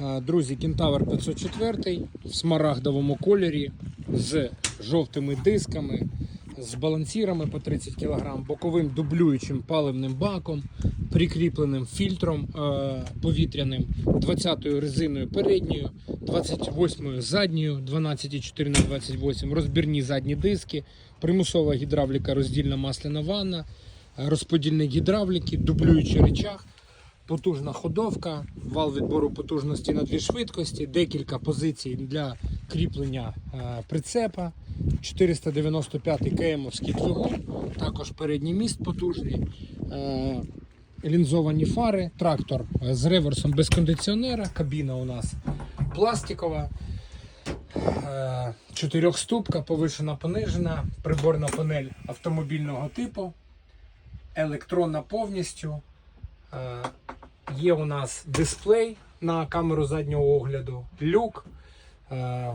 А, Друзі, Кентавр 504 в смарагдовому кольорі з жовтими дисками, з балансірами по 30 кг, боковим дублюючим паливним баком, прикріпленим фільтром е, повітряним, 20-ю резиною передньою, 28-ю задньою, 12,4 на 28 розбірні задні диски, примусова гідравліка, роздільна масляна ванна, е, розподільник гідравліки, дублюючий речах. Потужна ходовка, вал відбору потужності на дві швидкості, декілька позицій для кріплення е, прицепа, 495 кмовський двигун, також передній міст потужний, е, лінзовані фари, трактор з реверсом без кондиціонера, кабіна у нас пластикова, е, чотирьохступка, повишена понижена, приборна панель автомобільного типу, електронна повністю. Є у нас дисплей на камеру заднього огляду, люк, е,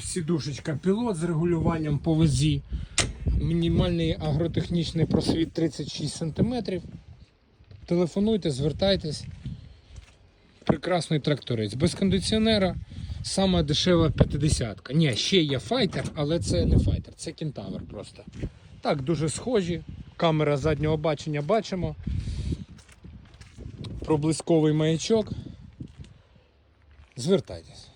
сідушечка пілот з регулюванням по вазі, мінімальний агротехнічний просвіт 36 см. Телефонуйте, звертайтесь. Прекрасний тракторець. Без кондиціонера, сама дешева 50-ка. Ні, ще є файтер, але це не файтер, це кентавр просто. Так, дуже схожі. Камера заднього бачення бачимо проблисковий маячок. Звертайтесь.